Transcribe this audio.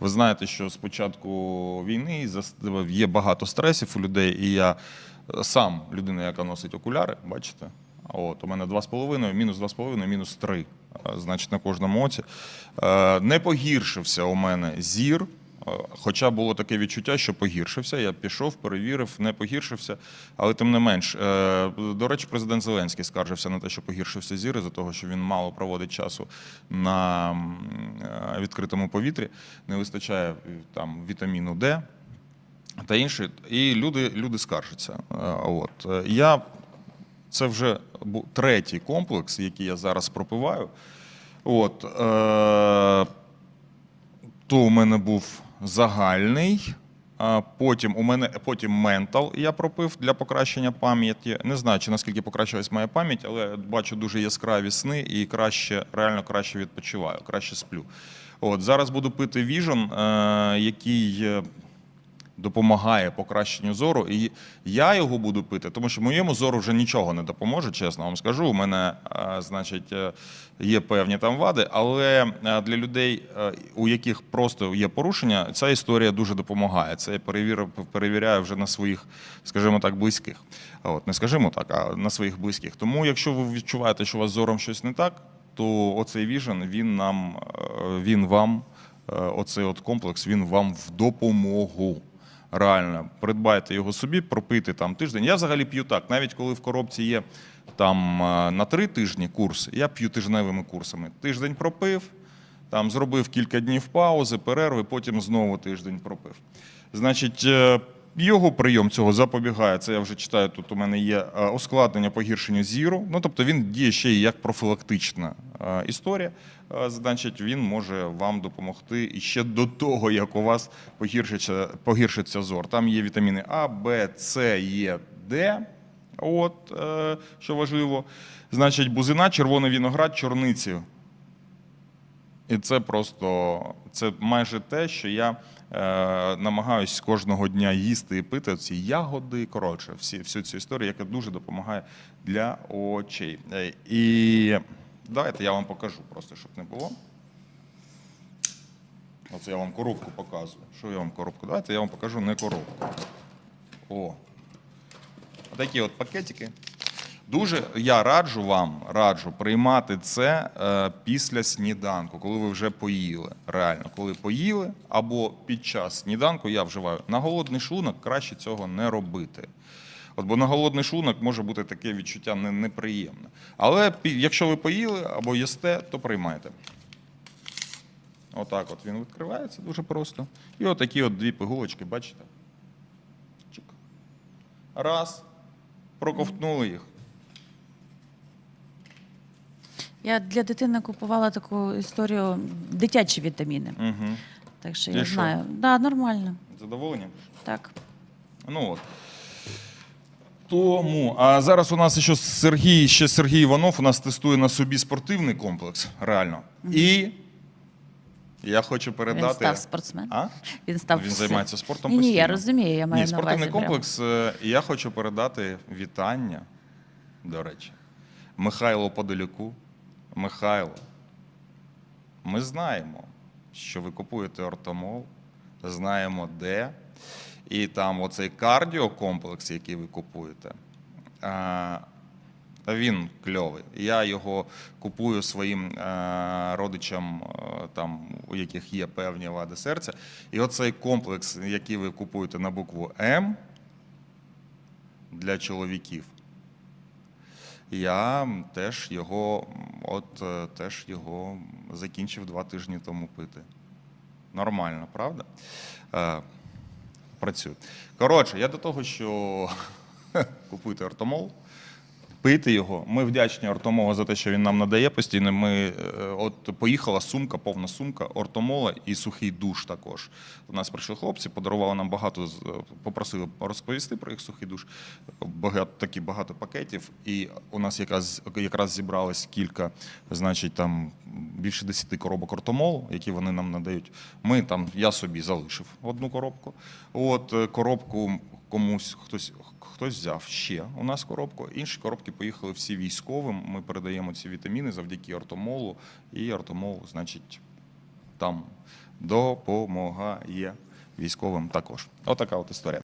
Ви знаєте, що з початку війни є багато стресів у людей, і я е, сам людина, яка носить окуляри, бачите? От, у мене 2,5, мінус 2,5, мінус 3, е, значить, на кожному оці. Е, Не погіршився у мене зір, хоча було таке відчуття, що погіршився. Я пішов, перевірив, не погіршився. Але тим не менш, е, до речі, президент Зеленський скаржився на те, що погіршився зір, із-за того, що він мало проводить часу на е, відкритому повітрі, не вистачає е, там вітаміну Д та інше. І люди, люди скаржаться. От я це вже третій комплекс, який я зараз пропиваю. От, е, то у мене був загальний. Потім у мене потім ментал я пропив для покращення пам'яті. Не знаю, чи наскільки покращилась моя пам'ять, але бачу дуже яскраві сни і краще, реально краще відпочиваю, краще сплю. От зараз буду пити Vision, е, який е, допомагає покращенню зору. І я його буду пити, тому що моєму зору вже нічого не допоможе, чесно вам скажу. У мене, е, значить, е, є певні там вади, але е, для людей, у яких просто є порушення, ця історія дуже допомагає. Це я перевірив, перевіряю вже на своїх, скажімо так, близьких. От, не скажімо так, а на своїх близьких. Тому, якщо ви відчуваєте, що у вас зором щось не так, то оцей віжен, він нам, він вам, оцей от комплекс, він вам в допомогу. Реально, придбайте його собі, пропити там тиждень. Я взагалі п'ю так, навіть коли в коробці є там е, на три тижні курс, я п'ю тижневими курсами. Тиждень пропив, там зробив кілька днів паузи, перерви, потім знову тиждень пропив. Значить, е, його прийом цього запобігає. Це я вже читаю. Тут у мене є е, ускладнення погіршення зіру. Ну тобто він діє ще й як профілактична е, історія. Е, Значить, він може вам допомогти і ще до того, як у вас погіршиться, погіршиться зор. Там є вітаміни А, Б, С, Е, Д. От що важливо. Значить, бузина, червоний виноград, чорниці. І це просто це майже те, що я е, намагаюсь кожного дня їсти і пити ці ягоди. Коротше, всі, всю цю історію, яка дуже допомагає для очей. Е, І давайте я вам покажу, просто щоб не було. Оце я вам коробку показую. Що я вам коробку? Давайте я вам покажу не коробку. О. Такі от пакетики. Дуже я раджу вам, раджу приймати це е, після сніданку, коли ви вже поїли. Реально, коли поїли або під час сніданку я вживаю на голодний шлунок краще цього не робити. От бо на голодний шлунок може бути таке відчуття неприємне. Але якщо ви поїли або їсте, то приймайте. Отак от він відкривається дуже просто. І отакі от дві пигулочки, бачите? Чик. Раз. Проковтнули їх. Я для дитини купувала таку історію дитячі вітаміни. Угу. Так що І я що? знаю. Да, нормально. Задоволені? Так. Ну от. Тому, а зараз у нас ще Сергій, ще Сергій Іванов у нас тестує на собі спортивний комплекс, реально. І я хочу передати. Він став спортсмен. А? Він став Він займається спортом Ні, ні, я розумію, я маю Ні, на спортивний увазі. комплекс. е, І я хочу передати вітання, до речі, Михайлу Подоляку. Михайло, ми знаємо, що ви купуєте ортомол, знаємо де. І там оцей кардіокомплекс, який ви купуєте, він кльовий. Я його купую своїм родичам, там, у яких є певні вади серця. І оцей комплекс, який ви купуєте на букву М для чоловіків, я теж його, от е, теж його закінчив два тижні тому пити. Нормально, правда? Е, Працюю. Коротше, я до того, що купуйте ортомол, пийте його. Ми вдячні ортомолу за те, що він нам надає постійно. Ми е, от поїхала сумка, повна сумка ортомола і сухий душ також. У нас прийшли хлопці, подарували нам багато, з- попросили розповісти про їх сухий душ. Багато такі багато пакетів. І у нас якраз якраз зібралось кілька, значить, там більше 10 коробок ортомолу, які вони нам надають. Ми там, я собі залишив одну коробку. От е, коробку комусь хтось. Хтось взяв ще у нас коробку, інші коробки поїхали всі військовим. Ми передаємо ці вітаміни завдяки ортомолу. І ортомол, значить, там допомагає військовим також. Отака от історія.